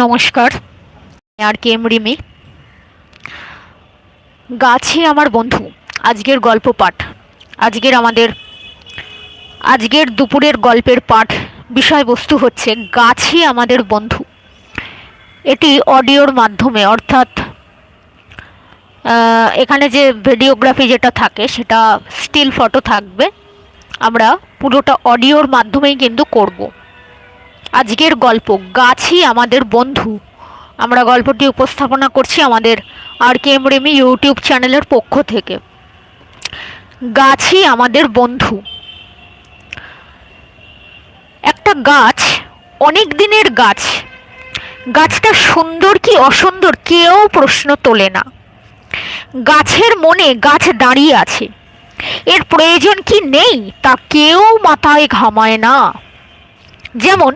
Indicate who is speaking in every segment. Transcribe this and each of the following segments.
Speaker 1: নমস্কার আর K M Rimi. গাছই আমার বন্ধু, আজকের গল্প পাঠ। আজকের আমাদের, আজকের দুপুরের গল্পের পাঠ বিষয়বস্তু হচ্ছে গাছই আমাদের বন্ধু। এটি অডিওর মাধ্যমে অর্থাৎ এখানে যে ভিডিওগ্রাফি যেটা থাকে সেটা স্টিল ফটো থাকবে। আমরা পুরোটা অডিওর মাধ্যমেই কিন্তু করব। আজকের গল্প গাছই আমাদের বন্ধু। আমরা গল্পটি উপস্থাপনা করছি আমাদের R K M Remi YouTube চ্যানেলের পক্ষ থেকে। গাছই আমাদের বন্ধু। একটা গাছ, অনেক দিনের গাছ। গাছটা সুন্দর কি অসুন্দর কেউ প্রশ্ন তোলে না। গাছের মনে গাছ দাঁড়িয়ে আছে। এর প্রয়োজন কি নেই তা কেউ মাথায় ঘামায় না। যেমন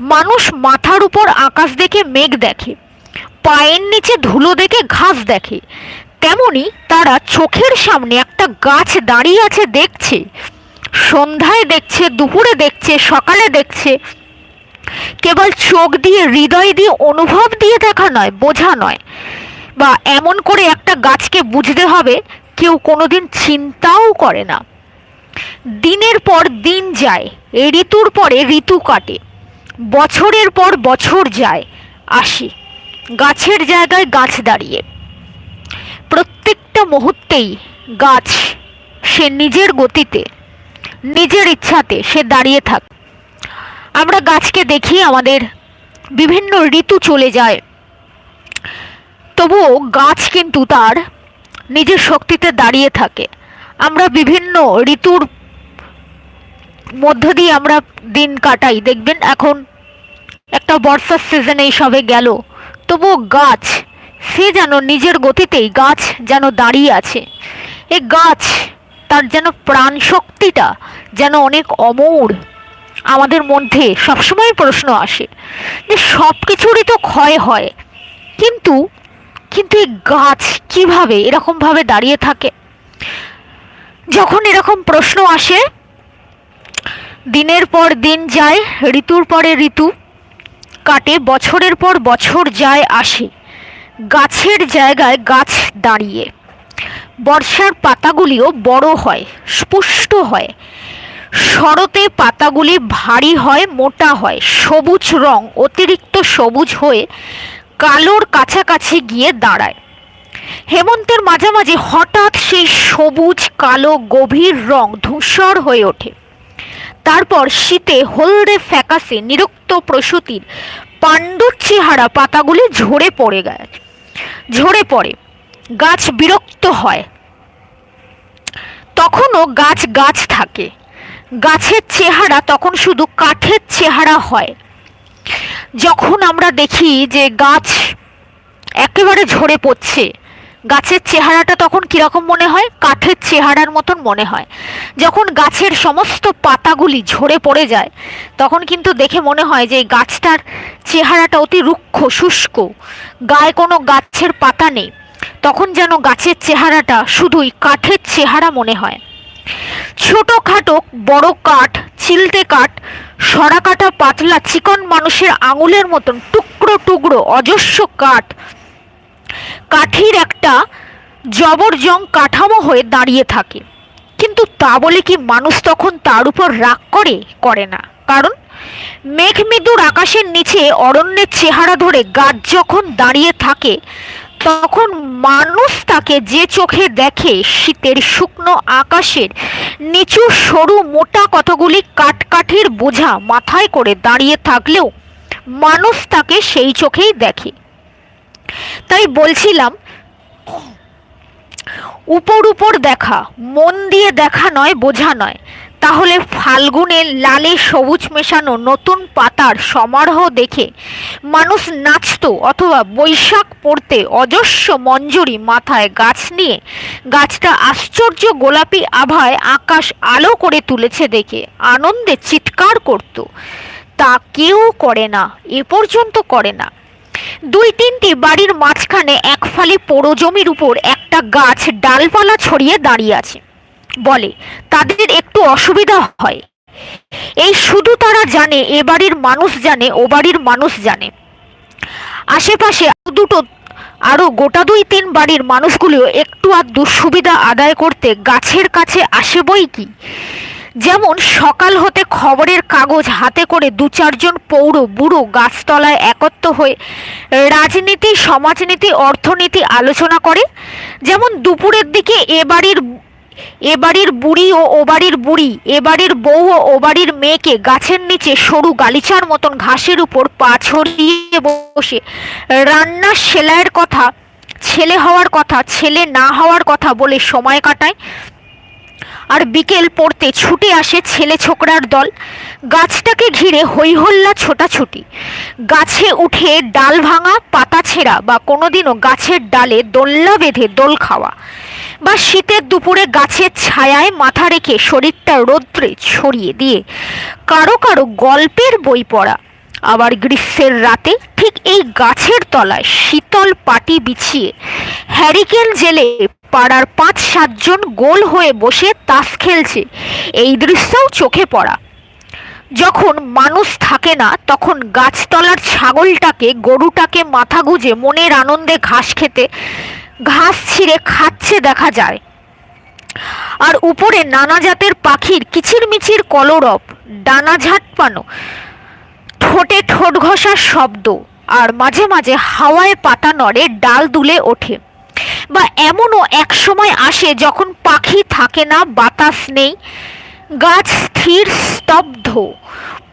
Speaker 1: মানুষ মাথার উপর আকাশ দেখে মেঘ দেখে, পায়ের নিচে ধুলো দেখে ঘাস দেখে। তেমনি তারা চোখের সামনে একটা গাছ দাঁড়িয়ে আছে দেখছে। সন্ধ্যায় দেখছে, দুপুরে দেখছে, সকালে দেখছে। কেবল চোখ দিয়ে, হৃদয় দিয়ে, অনুভব দিয়ে দেখা নয়, বোঝা নয়। বা এমন করে একটা গাছকে বুঝতে হবে, কেউ কোনোদিন চিন্তাও করে না। দিনের পর দিন যায় ঋতুর পরে ঋতু কাটে। বছরের পর বছর যায়, আসে। গাছের জায়গায় গাছ দাঁড়িয়ে। প্রত্যেকটা মুহূর্তেই গাছ সে নিজের গতিতে, নিজের ইচ্ছাতে সে দাঁড়িয়ে থাক। আমরা গাছকে দেখি, আমাদের বিভিন্ন ঋতু চলে যায়। তবুও গাছ কিন্তু তার নিজের শক্তিতে দাঁড়িয়ে থাকে। আমরা বিভিন্ন ঋতুর মধ্য দিয়ে আমরা দিন কাটাই। দেখবেন এখন একটা বর্ষার সিজনে সবে গেল। তবুও গাছ, সে যেন নিজের গতিতেই গাছ যেন দাঁড়িয়ে আছে। এ গাছ, তার যেন প্রাণ শক্তিটা যেন অনেক অমর। আমাদের মধ্যে সবসময় প্রশ্ন আসে যে সব কিছুরই তো ক্ষয় হয়। কিন্তু কিন্তু এই গাছ কীভাবে এরকমভাবে দাঁড়িয়ে থাকে? যখন এরকম প্রশ্ন আসে, দিনের পর দিন যায়, ঋতুর পরে ঋতু কাটে, বছরের পর বছর যায় আসে। গাছের জায়গায় গাছ দাঁড়িয়ে। বর্ষার পাতাগুলিও বড় হয় স্পুষ্ট হয়। শরতে পাতাগুলি ভারী হয়, মোটা হয়। সবুজ রং, অতিরিক্ত সবুজ হয়ে কালোর কাছাকাছি গিয়ে দাঁড়ায়। হেমন্তের মাঝামাঝি হঠাৎ সেই সবুজ, কালো, গভীর রং ধূসর হয়ে ওঠে। তারপর শীতে হলদে ফ্যাকাশে নিরুক্ত প্রসূতির পাণ্ডুর চেহারা পাতাগুলি ঝরে পড়ে গায়ে, ঝরে পড়ে। গাছ বিরক্ত হয়। তখনও গাছ গাছ থাকে। গাছের চেহারা তখন শুধু কাঠের চেহারা হয়। যখন আমরা দেখি যে গাছ একেবারে ঝরে পড়ছে গাছের চেহারাটা তখন কীরকম মনে হয়? কাঠের চেহারার মতন মনে হয়। যখন গাছের সমস্ত পাতাগুলি ঝরে পড়ে যায়, তখন কিন্তু দেখে মনে হয় যে গাছটার চেহারাটা অতি রুক্ষ, শুষ্ক। গায়ে কোনো গাছের পাতা নেই। তখন যেন গাছের চেহারাটা শুধুই কাঠের চেহারা মনে হয়। ছোটোখাটো বড় কাঠ চিলতে কাঠ সরা কাটা পাতলা চিকন মানুষের আঙুলের মতন টুকরো টুকরো অজস্র কাঠ কাঠির একটা জবরজং কাঠামো হয়ে দাঁড়িয়ে থাকে। কিন্তু তা বলে কি মানুষ তখন তার উপর রাগ করে? করে না। কারণ মেঘমৃদুর আকাশের নিচে অরণ্যের চেহারা ধরে গাছ যখন দাঁড়িয়ে থাকে, তখন মানুষ তাকে যে চোখে দেখে শীতের শুকনো আকাশের নিচু, সরু, মোটা কতগুলি কাঠকাঠির বোঝা মাথায় করে দাঁড়িয়ে থাকলেও মানুষ তাকে সেই চোখেই দেখে। তাই বলছিলাম, উপর উপর দেখা, মন দিয়ে দেখা নয়, বোঝা নয়। তাহলে ফাল্গুনে লালে সবুজ মেশানো নতুন পাতার সমারোহ দেখে মানুষ নাচতো অথবা বৈশাখ পড়তে অজস্র মঞ্জুরি মাথায় গাছ নিয়ে, গাছটা আশ্চর্য গোলাপি আভায় আকাশ আলো করে তুলেছে দেখে আনন্দে চিৎকার করত। তা কেউ করে না, এ পর্যন্ত করে না। দুই তিনটি বাড়ির মাঝখানে এক ফালি পোড়ো জমির উপর একটা গাছ ডালপালা ছড়িয়ে দাঁড়িয়ে আছে। বলে, তাদের একটু অসুবিধা হয়। এই শুধু তারা জানে, এ বাড়ির মানুষ জানে, ও বাড়ির মানুষ জানে। আশেপাশে আরও দুটো, আরও গোটা দুই তিন বাড়ির মানুষগুলিও একটু আধটু সুবিধা আদায় করতে গাছের কাছে আসে বই কি? যেমন সকাল হতে খবরের কাগজ হাতে করে দু চারজন পৌর, বুড়ো, গাছতলায় একত্র হয়ে রাজনীতি, সমাজনীতি, অর্থনীতি আলোচনা করে। যেমন দুপুরের দিকে এ বাড়ির এ বাড়ির বুড়ি ও ও বাড়ির বুড়ি, এ বাড়ির বউ ও ও বাড়ির মেয়েকে গাছের নিচে সরু গালিচার মতন ঘাসের উপর পা ছড়িয়ে বসে। রান্নার সেলাইয়ের কথা, ছেলে হওয়ার কথা, ছেলে না হওয়ার কথা বলে সময় কাটায়। আর বিকেল পড়তে ছুটে আসে ছেলে ছোকরার দল। গাছটাকে ঘিরে হইহল্লা ছোটাছুটি। গাছে উঠে ডাল ভাঙা, পাতা ছেঁড়া বা কোনোদিনও গাছের ডালে দোল্লা বেঁধে দোল খাওয়া বা শীতের দুপুরে গাছের ছায়ায় মাথা রেখে শরীরটা রৌদ্রে ছড়িয়ে দিয়ে কারও কারও গল্পের বই পড়া। আবার গ্রীষ্মের রাতে ঠিক এই গাছের তলায় শীতল পাটি বিছিয়ে হ্যারিকেন জেলে পাড়ার পাঁচ সাতজন গোল হয়ে বসে তাস খেলছে। এই দৃশ্যও চোখে পড়া। যখন মানুষ থাকে না, তখন গাছতলার ছাগলটাকে, গরুটাকে মাথা গুঁজে মনের আনন্দে ঘাস খেতে, ঘাস ছিঁড়ে খাচ্ছে দেখা যায়। আর উপরে নানা জাতের পাখির কিচিরমিচির কলরব, ডানা ঝাটপানো, ঠোঁটে ঠোঁট ঘষার শব্দ, আর মাঝে মাঝে হাওয়ায় পাতা নড়ে ডাল দুলে ওঠে। বা এমনও এক সময় আসে যখন পাখি থাকে না, বাতাস নেই, গাছ স্থির, স্তব্ধ।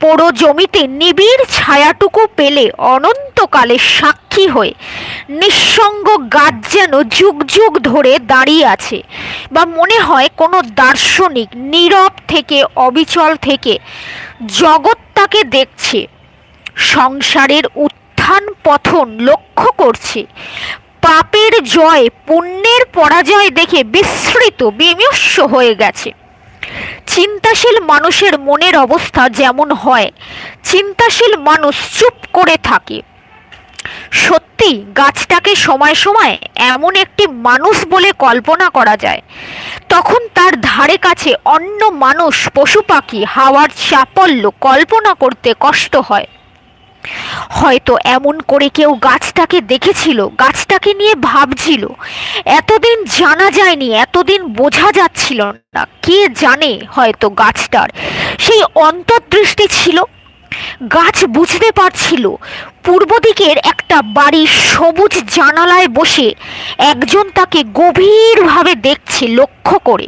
Speaker 1: পোড়ো জমিতে নিবিড় ছায়াটুকু পেলে অনন্তকালে সাক্ষী হয়ে নিঃসঙ্গ গাছ যেন যুগ যুগ ধরে দাঁড়িয়ে আছে বা মনে হয় কোনো দার্শনিক নীরব থেকে অবিচল থেকে জগৎটাকে দেখছে, সংসারের উত্থান পথন লক্ষ্য করছে পাপের জয়, পুণ্যের পরাজয় দেখে বিস্মৃত, বিমর্ষ হয়ে গেছে। চিন্তাশীল মানুষের মনের অবস্থা যেমন হয়, চিন্তাশীল মানুষ চুপ করে থাকে। সত্যি, গাছটাকে সময় সময় এমন একটি মানুষ বলে কল্পনা করা যায়। তখন তার ধারে কাছে অন্য মানুষ, পশু পাখি, হাওয়ার চাপল্য কল্পনা করতে কষ্ট হয়। হয়তো এমন করে কেউ গাছটাকে দেখেছিল, গাছটাকে নিয়ে ভাবছিল। এতদিন জানা যায়নি, এতদিন বোঝা যাচ্ছিল না, কে জানে হয়তো গাছটার। সেই অন্তর্দৃষ্টি ছিল, গাছ বুঝতে পারছিল। পূর্ব দিকের একটা বাড়ির সবুজ জানালায় বসে একজন তাকে গভীরভাবে দেখছে লক্ষ্য করে।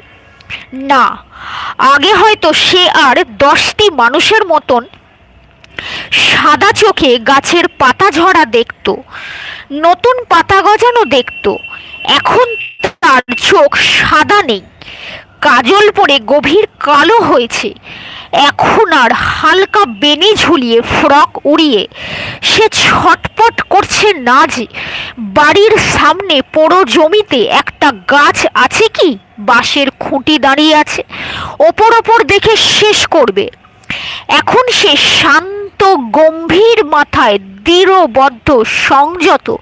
Speaker 1: না, আগে হয়তো সে আর দশটি মানুষের মতন সাদা চোখে গাছের পাতা ঝরা দেখত, নতুন পাতা গজানো দেখত, এখন তার চোখ সাদা নেই, কাজল পরে গভীর কালো হয়েছে, এখন আর হালকা বেনি ঝুলিয়ে ফ্রক উড়িয়ে সে ছটপট করছে না যে, বাড়ির সামনে পোড়ো জমিতে একটা গাছ আছে কি? বাঁশের খুঁটি দাঁড়িয়ে আছে, ওপর ওপর দেখে শেষ করবে, এখন সে শান্ত গম্ভীর মাথায়, দৃঢ়বদ্ধ, সংযত,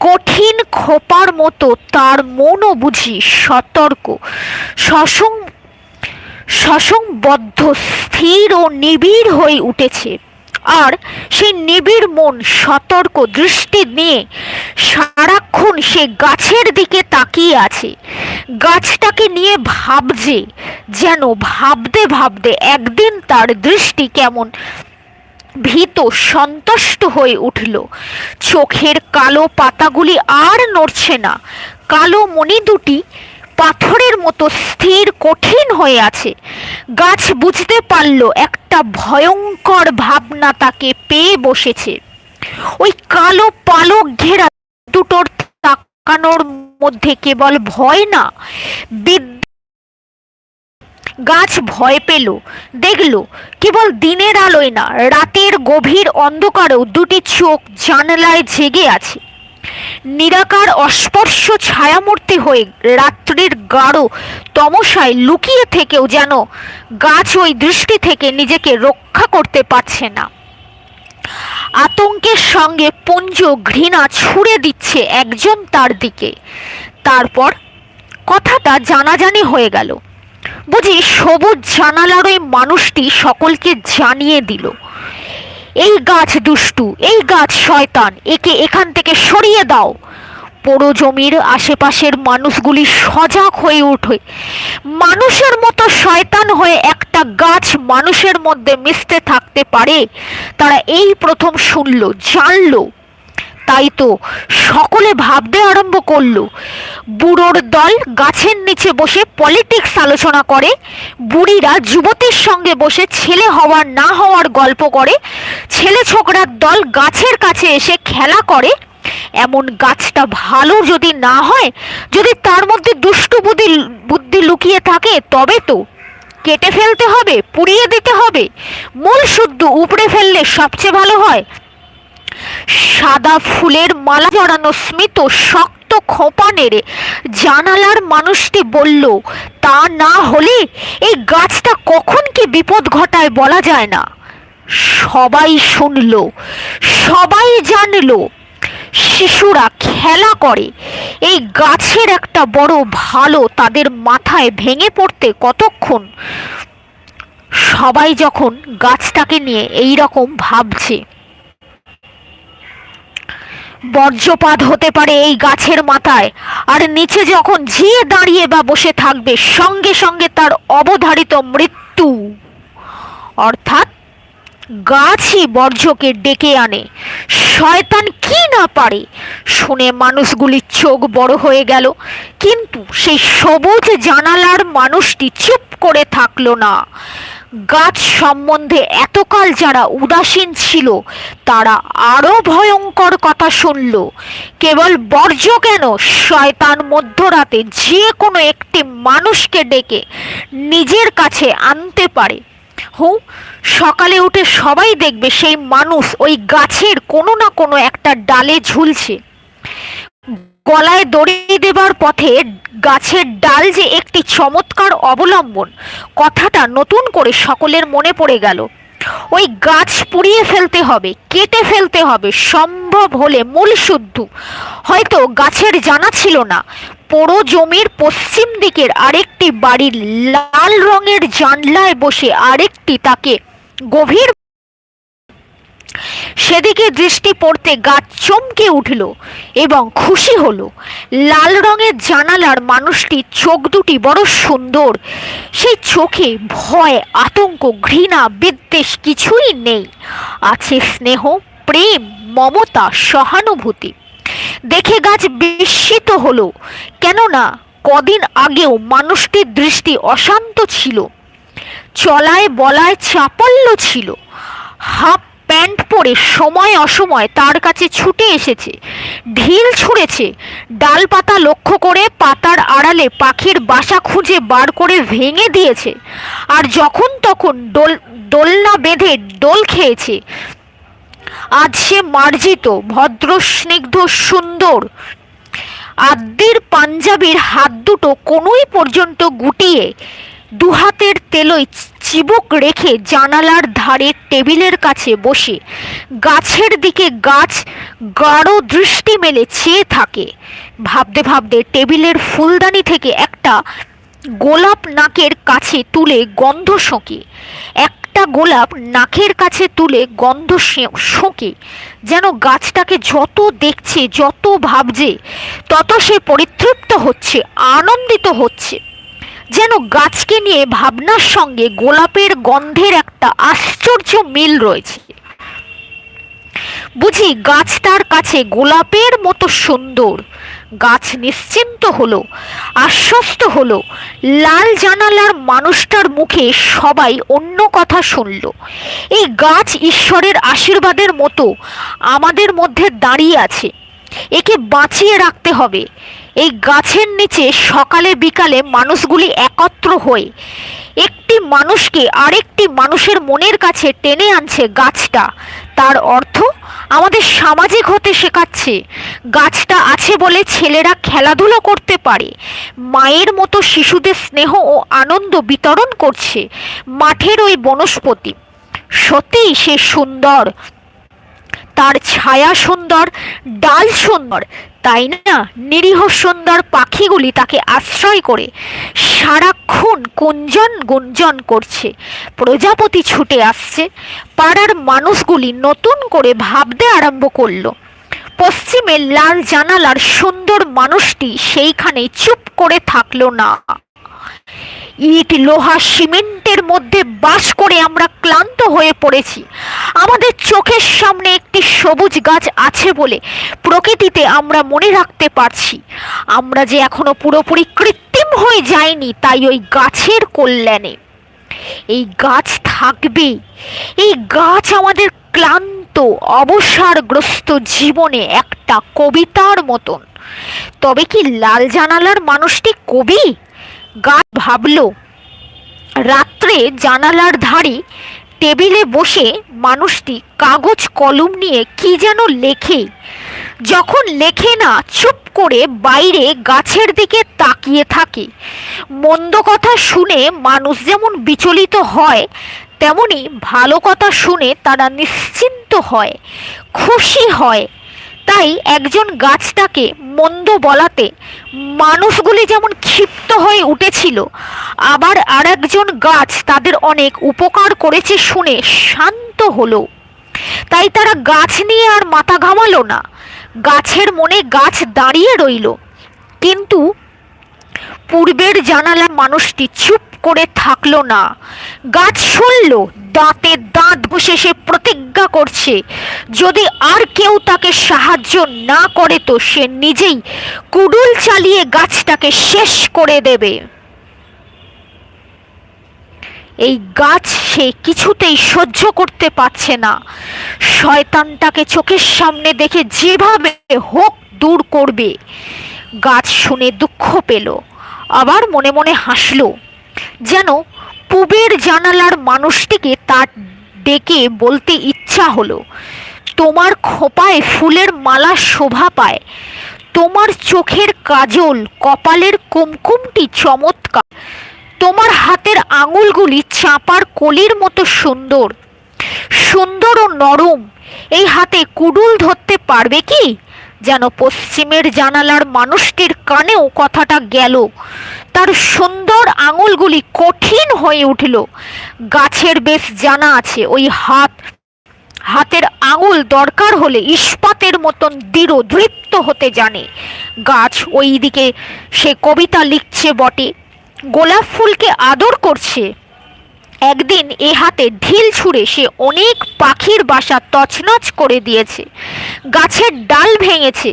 Speaker 1: কঠিন খোপার মতো তার মনও বুঝি সতর্ক, সসং সসংবদ্ধ, স্থির ও নিবিড় হয়ে উঠেছে। আর সেই নিবিড় মন, সতর্ক দৃষ্টি নিয়ে সারাক্ষণ সে গাছের দিকে তাকিয়ে আছে। গাছটাকে নিয়ে ভাবছে, যেন ভাবতে ভাবতে একদিন তার দৃষ্টি কেমন ভীত সন্তুষ্ট হয়ে উঠল। চোখের কালো পাতাগুলি আর নড়ছে না। কালো মণি দুটি পাথরের মতো স্থির, কঠিন হয়ে আছে। গাছ বুঝতে পারল একটা ভয়ঙ্কর ভাবনা তাকে পেয়ে বসেছে। ওই কালো পালক ঘেরা দুটোর তাকানোর মধ্যে কেবল ভয় না বিদ্যা গাছ ভয় পেল। দেখল, কেবল দিনের আলোয় না, রাতের গভীর অন্ধকারেও দুটি চোখ জানলায় জেগে আছে। নিরাকার অস্পর্শ ছায়ামূর্তি হয়ে রাত্রির গাঢ় তমসায় লুকিয়ে থেকেও যেন গাছ ওই দৃষ্টি থেকে নিজেকে রক্ষা করতে পারছে না। আতঙ্কের সঙ্গে পুঞ্জ ঘৃণা ছুড়ে দিচ্ছে একজন তার দিকে। তারপর কথাটা জানাজানি হয়ে গেল। বুঝি সবুজ জানালার ওই মানুষটি সকলকে জানিয়ে দিল, এই গাছ দুষ্টু, এই গাছ শয়তান, একে এখান থেকে সরিয়ে দাও। পোড়ো জমির আশেপাশের মানুষগুলি সজাগ হয়ে ওঠে মানুষের মতো শয়তান হয়ে একটা গাছ মানুষের মধ্যে মিশতে থাকতে পারে। তারা এই প্রথম শুনল, জানলো তাই তো সকলে ভাবতে আরম্ভ করল। বুড়োর দল গাছের নিচে বসে পলিটিক্স আলোচনা করে, বুড়িরা যুবতীর সঙ্গে বসে ছেলে হওয়ার, না হওয়ার গল্প করে, ছেলে ছোকরার দল গাছের কাছে এসে খেলা করে। এমন গাছটা ভালো যদি না হয়, যদি তার মধ্যে দুষ্টু বুদ্ধি বুদ্ধি লুকিয়ে থাকে, তবে তো কেটে ফেলতে হবে, পুড়িয়ে দিতে হবে। মূল শুদ্ধ উপড়ে ফেললে সবচেয়ে ভালো হয়। সাদা ফুলের মালা জড়ানো স্মিত শক্ত খোপা নেড়ে জানালার মানুষটি বলল, তা না হলে এই গাছটা কখন কি বিপদ ঘটায় বলা যায় না। সবাই শুনলো, সবাই জানলো, শিশুরা খেলা করে। এই গাছের একটা বড় ভালো তাদের মাথায় ভেঙে পড়তে কতক্ষণ? সবাই যখন গাছটাকে নিয়ে এই রকম ভাবছে বর্জ্যপাত হতে পারে এই গাছের মাথায়। আর নিচে যখন ঝিয়ে দাঁড়িয়ে বা বসে থাকবে, সঙ্গে সঙ্গে তার অবধারিত মৃত্যু। অর্থাৎ গাছই বর্জ্যকে ডেকে আনে। শয়তান কি না পারে? শুনে মানুষগুলির চোখ বড় হয়ে গেল। কিন্তু সেই সবুজ জানালার মানুষটি চুপ করে থাকল না। গাছ সম্বন্ধে এতকাল যারা উদাসীন ছিল, তারা আরও ভয়ঙ্কর কথা শুনল। কেবল বর্জ্য কেন? শয়তান মধ্যরাতে যে কোনো একটি মানুষকে ডেকে নিজের কাছে আনতে পারে। হু, সকালে উঠে সবাই দেখবে সেই মানুষ ওই গাছের কোনো না কোনো একটা ডালে ঝুলছে। গলায় দড়ি দেবার পথে গাছের ডাল যে একটি চমৎকার অবলম্বন, কথাটা নতুন করে সকলের মনে পড়ে গেল। ওই গাছ পুড়িয়ে ফেলতে হবে, কেটে ফেলতে হবে, সম্ভব হলে মূল শুদ্ধ। হয়তো গাছের জানা ছিল না, পোড়ো জমির পশ্চিম দিকের আরেকটি বাড়ির লাল রঙের জানলায় বসে আরেকটি তাকে গভীর সেদিকে দৃষ্টি পড়তে গাছ চমকে উঠল এবং খুশি হলো। লাল রঙের জানালার মানুষটি চোখ দুটি বড় সুন্দর। সেই চোখে ভয়, আতঙ্ক, ঘৃণা, বিদ্বেষ কিছুই নেই। আছে স্নেহ, প্রেম, মমতা, সহানুভূতি। দেখে গাছ বিস্মিত হলো, কেননা কদিন আগেও মানুষটির দৃষ্টি অশান্ত ছিল। চলায় বলায় চাপল্য ছিল। হাফ প্যান্ট পরে সময় অসময় তার কাছে ছুটে এসেছে। ঢিল ছুঁড়েছে। ডালপাতা লক্ষ্য করে পাতার আড়ালে পাখির বাসা খুঁজে বার করে ভেঙে দিয়েছে। আর যখন তখন ডোল, দোলনা বেঁধে ডোল খেয়েছে। আজ সে মার্জিত, ভদ্র, স্নিগ্ধ, সুন্দর। আদ্যির পাঞ্জাবির হাত দুটো কোনোই পর্যন্ত গুটিয়ে দুহাতের তেলোয় চিবুক রেখে জানালার ধারে টেবিলের কাছে বসে। গাছের দিকে গাছ গাঢ় দৃষ্টি মেলে চেয়ে থাকে। ভাবতে ভাবতে টেবিলের ফুলদানি থেকে একটা গোলাপ নাকের কাছে তুলে গন্ধ শোঁকে। একটা গোলাপ নাকের কাছে তুলে গন্ধ শোঁকে। যেন গাছটাকে যত দেখছে, যত ভাবছে, তত সে পরিতৃপ্ত হচ্ছে, আনন্দিত হচ্ছে। যেন গাছকে নিয়ে ভাবনার সঙ্গে গোলাপের গন্ধের একটা আশ্চর্য মিল রয়েছে। বুঝি গাছ তার কাছে গোলাপের মতো সুন্দর। গাছ নিশ্চিন্ত হলো, আশ্বস্ত হলো, লাল জানালার মানুষটার মুখে সবাই অন্য কথা শুনল। এই গাছ ঈশ্বরের আশীর্বাদের মতো আমাদের মধ্যে দাঁড়িয়ে আছে। একে বাঁচিয়ে রাখতে হবে। এই গাছের নিচে সকালে বিকালে মানুষগুলি একত্র হয়ে একটি মানুষকে আরেকটি মানুষের মনের কাছে টেনে আনছে গাছটা। তার অর্থ আমাদের সামাজিক হতে শেখাচ্ছে, গাছটা আছে বলে ছেলেরা খেলাধুলো করতে পারে, মায়ের মতো শিশুদের স্নেহ ও আনন্দ বিতরণ করছে মাঠের ওই বনস্পতি। সত্যিই সে সুন্দর তার ছায়া সুন্দর, ডাল সুন্দর, তাই না? নিরীহ সুন্দর পাখিগুলি তাকে আশ্রয় করে সারাক্ষণ কুঞ্জন গুঞ্জন করছে। প্রজাপতি ছুটে আসছে, পাড়ার মানুষগুলি নতুন করে ভাবতে আরম্ভ করল। পশ্চিমে লাল জানালার সুন্দর মানুষটি সেইখানে চুপ করে থাকল না। ইট, লোহা, সিমেন্টের মধ্যে বাস করে আমরা ক্লান্ত হয়ে পড়েছি। আমাদের চোখের সামনে একটি সবুজ গাছ আছে বলে প্রকৃতিতে আমরা মনে রাখতে পারছি। আমরা যে এখনও পুরোপুরি কৃত্রিম হয়ে যায়নি তাই ওই গাছের কল্যাণে। এই গাছ থাকবেই এই গাছ আমাদের ক্লান্ত, অবসারগ্রস্ত জীবনে একটা কবিতার মতন। তবে কি লাল জানালার মানুষটি কবি? গাছ ভাবল, রাত্রে জানালার ধারে টেবিলে বসে মানুষটি কাগজ কলম নিয়ে কি যেন লেখে। যখন লেখে না, চুপ করে বাইরে গাছের দিকে তাকিয়ে থাকে। মন্দ কথা শুনে মানুষ যেমন বিচলিত হয়, তেমনি ভালো কথা শুনে তারা নিশ্চিন্ত হয়, খুশি হয়। তাই একজন গাছটাকে মন্দ বলাতে মানুষগুলি যেমন ক্ষিপ্ত হয়ে উঠেছিল, আবার আর একজন গাছ তাদের অনেক উপকার করেছে শুনে শান্ত হলো। তাই তারা গাছ নিয়ে আর মাথা ঘামালো না। গাছের মনে গাছ দাঁড়িয়ে রইল। কিন্তু পূর্বের জানালা মানুষটি চুপ করে থাকল না। গাছ শুনল, দাঁতে দাঁত বসে সে প্রতিজ্ঞা করছে। যদি আর কেউ তাকে সাহায্য না করে তো সে নিজেই কুডুল চালিয়ে গাছটাকে শেষ করে দেবে। এই গাছ সে কিছুতেই সহ্য করতে পারছে না। শয়তানটাকে চোখের সামনে দেখে যেভাবে হোক দূর করবে। গাছ শুনে দুঃখ পেল, আবার মনে মনে হাসলো। যেন পুবের জানালার মানুষটিকে তার ডেকে বলতে ইচ্ছা হলো, তোমার খোপায় ফুলের মালা শোভা পায়, তোমার চোখের কাজল কপালের কুমকুমটি চমৎকার, তোমার হাতের আঙুলগুলি চাপার কলির মতো সুন্দর সুন্দর ও নরম, এই হাতে কুডুল ধরতে পারবে কি? যেন পশ্চিমের জানালার মানুষটির কানেও কথাটা গেল। তার সুন্দর আঙুলগুলি কঠিন হয়ে উঠল। গাছের বেশ জানা আছে, ওই হাত, হাতের আঙুল দরকার হলে ইস্পাতের মতন দৃঢ় দৃপ্ত হতে জানে। গাছ ওই দিকে সে কবিতা লিখছে বটে, গোলাপ ফুলকে আদর করছে। একদিন এ হাতে ঢিল ছুঁড়ে সে অনেক পাখির বাসা তছনছ করে দিয়েছে। গাছের ডাল ভেঙেছে,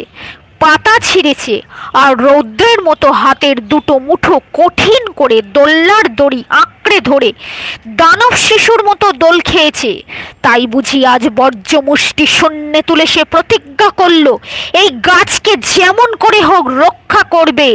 Speaker 1: পাতা ছিঁড়েছে আর রৌদ্রের মতো হাতের দুটো মুঠো কঠিন করে দোল্লার দড়ি আঁকড়ে ধরে দানব শিশুর মতো দোল খেয়েছে। তাই বুঝি আজ বর্জ্য মুষ্টি শূন্যে তুলে সে প্রতিজ্ঞা করল, এই গাছকে যেমন করে হোক রক্ষা করবে।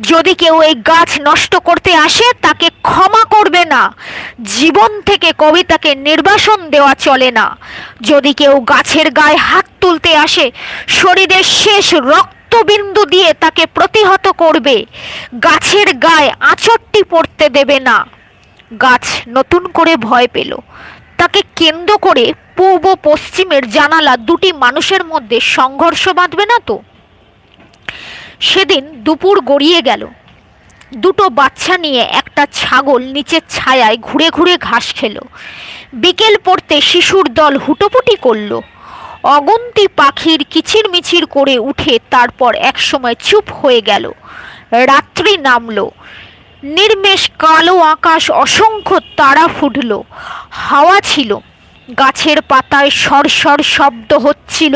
Speaker 1: যদি কেউ এই গাছ নষ্ট করতে আসে, তাকে ক্ষমা করবে না। জীবন থেকে কবিতাকে নির্বাসন দেওয়া চলে না। যদি কেউ গাছের গায়ে হাত তুলতে আসে, শরীরের শেষ রক্তবিন্দু দিয়ে তাকে প্রতিহত করবে। গাছের গায়ে আঁচড়টি পড়তে দেবে না। গাছ নতুন করে ভয় পেল। তাকে কেন্দ্র করে পূর্ব পশ্চিমের জানালা দুটি মানুষের মধ্যে সংঘর্ষ বাঁধবে না তো? সেদিন দুপুর গড়িয়ে গেল। দুটো বাচ্চা নিয়ে একটা ছাগল নিচের ছায়ায় ঘুরে ঘুরে ঘাস খেলো। বিকেল পড়তে শিশুর দল হুটোপুটি করল। অগন্তি পাখির কিচিরমিচির করে উঠে তারপর একসময় চুপ হয়ে গেল। রাত্রি নামলো। নির্মেষ কালো আকাশ অসংখ্য তারা ফুটল। হাওয়া ছিল। গাছের পাতায় সরসর শব্দ হচ্ছিল।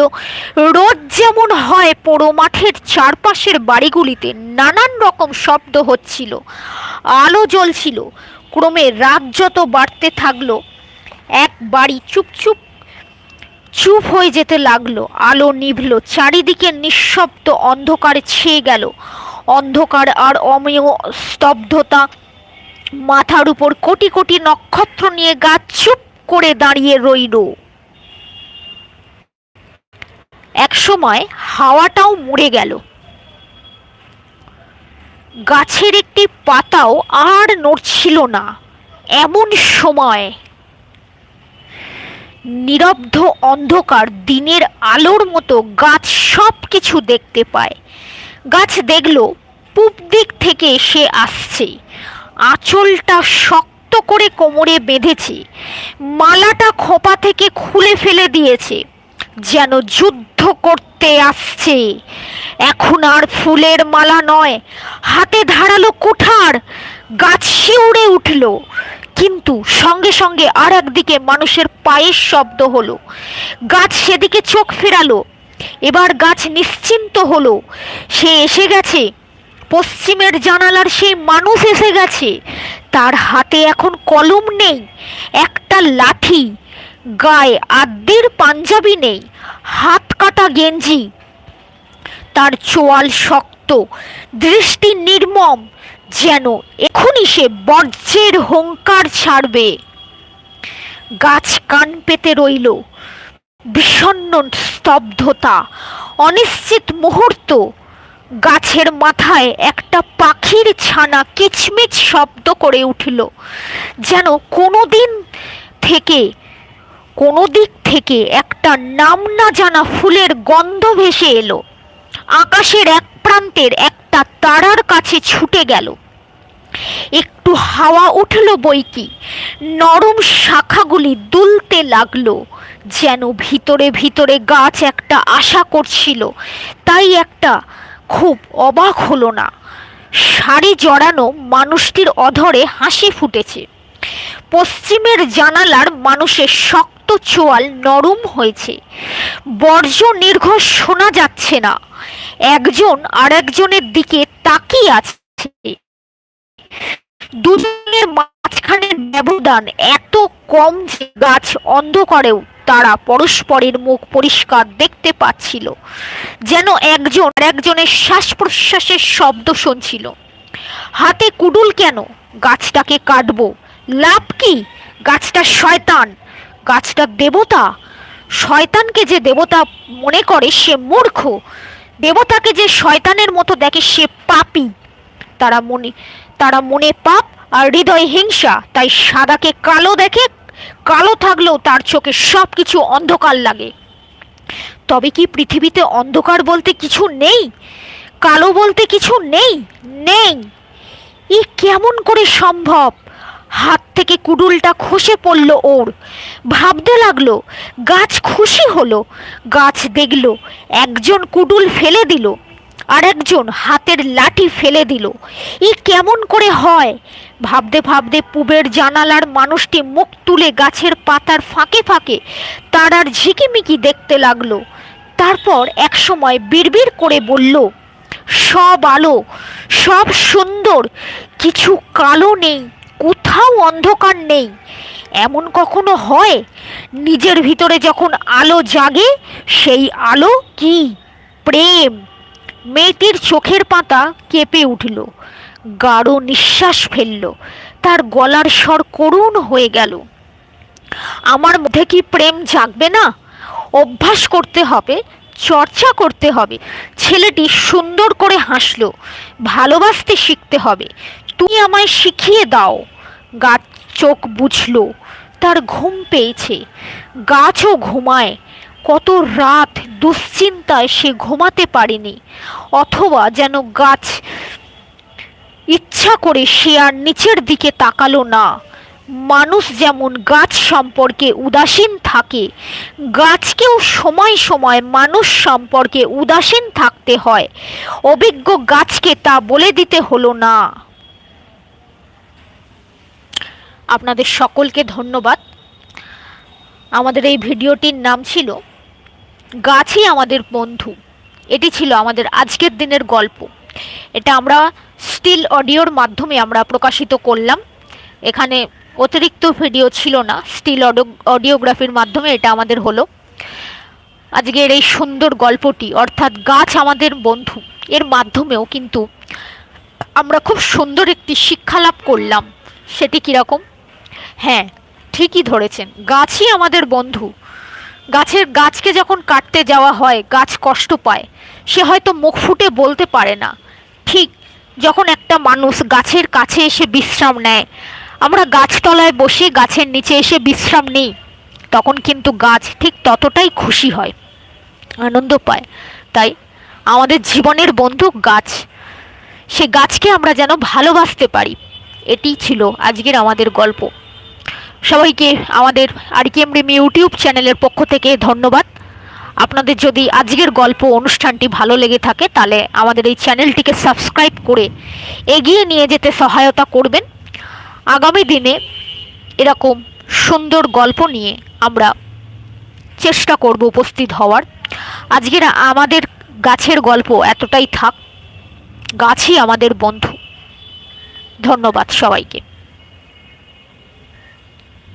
Speaker 1: রোদ যেমন হয় পোড়ো মাঠের চারপাশের বাড়িগুলিতে নানান রকম শব্দ হচ্ছিল। আলো জ্বলছিল। ক্রমে রাত যত বাড়তে থাকল, এক বাড়ি চুপচুপ চুপ হয়ে যেতে লাগল। আলো নিভল, চারিদিকে নিঃশব্দ অন্ধকারে ছেয়ে গেল। অন্ধকার আর অমেয় স্তব্ধতা মাথার উপর কোটি কোটি নক্ষত্র নিয়ে গাছ চুপ করে দাঁড়িয়ে রইল। একসময় হাওয়াটাও মরে গেল। গাছের একটি পাতাও আর নড়ছিল না। এমন সময় নিরব্ধ অন্ধকার দিনের আলোর মতো গাছ সব কিছু দেখতে পায়। গাছ দেখল, পূব দিক থেকে সে আসছে। আঁচলটা শক্ত করে কোমরে বেঁধেছে। মালাটা খোপা থেকে খুলে ফেলে দিয়েছে। যেন যুদ্ধ করতে আসছে। এখন আর ফুলের মালা নয়, হাতে ধারালো কুঠার, গাছ শিউড়ে উঠল। কিন্তু সঙ্গে সঙ্গে আর একদিকে মানুষের পায়ের শব্দ হলো। গাছ সেদিকে চোখ ফেরালো। এবার গাছ নিশ্চিন্ত হলো। সে এসে গেছে। পশ্চিমের জানালার সেই মানুষ এসে গেছে। তার হাতে এখন কলম নেই, একটা লাঠি, গায়ে আদ্যের পাঞ্জাবি নেই, হাত কাটা গেঞ্জি। তার চোয়াল শক্ত, দৃষ্টি নির্মম, যেন এখনই সে বর্জ্যের হুঙ্কার ছাড়বে। গাছ কান পেতে রইল, বিষণ্ণ স্তব্ধতা, অনিশ্চিত মুহূর্ত গাছের মাথায় একটা পাখির ছানা কিচমিচ শব্দ করে উঠল, যেন কোনো দিন থেকে কোনো দিক থেকে একটা নাম না জানা ফুলের গন্ধ ভেসে এলো। আকাশের এক প্রান্তের একটা তারার কাছে ছুটে গেল। একটু হাওয়া উঠল বইকি, নরম শাখাগুলি দুলতে লাগল, যেন ভিতরে ভিতরে গাছ একটা আশা করছিল, তাই একটা খুব অবাক হলো না। শাড়ি জড়ানো মানুষটির অধরে হাসি ফুটেছে। পশ্চিমের জানালার মানুষের শক্ত চোয়াল নরম হয়েছে। বর্জ্য নির্ঘোষ শোনা যাচ্ছে না। একজন আরেকজনের দিকে তাকিয়ে আছে। দুজনের মাঝখানের ব্যবধান এত কম যে গাছ অন্ধকারেও তারা পরস্পরের মুখ পরিষ্কার দেখতে পাচ্ছিল, যেন একজন একজনের শ্বাস প্রশ্বাসের শব্দ শুনছিল। হাতে কুডুল কেন? গাছটাকে কাটবো। লাভ কি? গাছটা শয়তান। গাছটা দেবতা? শয়তানকে যে দেবতা মনে করে সে মূর্খ। দেবতাকে যে শয়তানের মতো দেখে সে পাপী। তারা মনে তারা মনে পাপ আর হৃদয় হিংসা, তাই সাদাকে কালো দেখে কালো থাকলেও তার চোখে সব কিছু অন্ধকার লাগে। তবে কি পৃথিবীতে অন্ধকার বলতে কিছু নেই? কালো বলতে কিছু নেই? নেই। এ কেমন করে সম্ভব? হাত থেকে কুডুলটা খসে পড়ল ওর। ভাবতে লাগল, গাছ খুশি হলো। গাছ দেখল, একজন কুডুল ফেলে দিল। আর একজন হাতের লাঠি ফেলে দিল। এ কেমন করে হয়? ভাবতে ভাবতে পুবের জানালার মানুষটি মুখ তুলে গাছের পাতার ফাঁকে ফাঁকে তার আর ঝিকিমিকি দেখতে লাগল। তারপর একসময় বিড়বিড় করে বলল, সব আলো, সব সুন্দর, কিছু কালো নেই, কোথাও অন্ধকার নেই। এমন কখনো হয়? নিজের ভিতরে যখন আলো জাগে, সেই আলো কি? প্রেম। মেয়েটির চোখের পাতা কেঁপে উঠল, গাঢ় নিঃশ্বাস ফেলল, তার গলার স্বর করুণ হয়ে গেল। আমার মধ্যে কি প্রেম জাগবে না? অভ্যাস করতে হবে, চর্চা করতে হবে, ছেলেটি সুন্দর করে হাসল, ভালোবাসতে শিখতে হবে, তুমি আমায় শিখিয়ে দাও। গাছ চোখ বুঝলো, তার ঘুম পেয়েছে, গাছও ঘুমায় কত রাত দুশ্চিন্তায় সে ঘুমাতে পারেনি, অথবা যেন গাছ ইচ্ছা করে সে আর নিচের দিকে তাকালো না। মানুষ যেমন গাছ সম্পর্কে উদাসীন থাকে, গাছকেও সময় সময় মানুষ সম্পর্কে উদাসীন থাকতে হয়। অভিজ্ঞ গাছকে তা বলে দিতে হলো না। আপনাদের সকলকে ধন্যবাদ। আমাদের এই ভিডিওটির নাম ছিল গাছই আমাদের বন্ধু। এটি ছিল আমাদের আজকের দিনের গল্প। এটা আমরা স্টিল অডিওর মাধ্যমে আমরা প্রকাশিত করলাম। এখানে অতিরিক্ত ভিডিও ছিল না স্টিল অডিও অডিওগ্রাফির মাধ্যমে এটা আমাদের হলো। আজকের এই সুন্দর গল্পটি, অর্থাৎ গাছ আমাদের বন্ধু, এর মাধ্যমেও কিন্তু আমরা খুব সুন্দর একটি শিক্ষা লাভ করলাম। সেটি কীরকম? হ্যাঁ ঠিকই ধরেছেন। গাছই আমাদের বন্ধু। গাছের গাছকে যখন কাটতে যাওয়া হয়, গাছ কষ্ট পায়। সে হয়তো মুখ ফুটে বলতে পারে না। ঠিক যখন একটা মানুষ গাছের কাছে এসে বিশ্রাম নেয়, আমরা গাছতলায় বসে গাছের নিচে এসে বিশ্রাম নিই, তখন কিন্তু গাছ ঠিক ততটাই খুশি হয়, আনন্দ পায়। তাই আমাদের জীবনের বন্ধু গাছ, সে গাছকে আমরা যেন ভালোবাসতে পারি। এটিই ছিল আজকের আমাদের গল্প। সবাইকে আমাদের আর কে এম ইউটিউব চ্যানেলের পক্ষ থেকে ধন্যবাদ। আপনাদের যদি আজকের গল্প অনুষ্ঠানটি ভালো লেগে থাকে, তাহলে আমাদের এই চ্যানেলটিকে সাবস্ক্রাইব করে এগিয়ে নিয়ে যেতে সহায়তা করবেন। আগামী দিনে এরকম সুন্দর গল্প নিয়ে আমরা চেষ্টা করব উপস্থিত হওয়ার। আজকের আমাদের গাছের গল্প এতটাই থাক, গাছই আমাদের বন্ধু। ধন্যবাদ সবাইকে।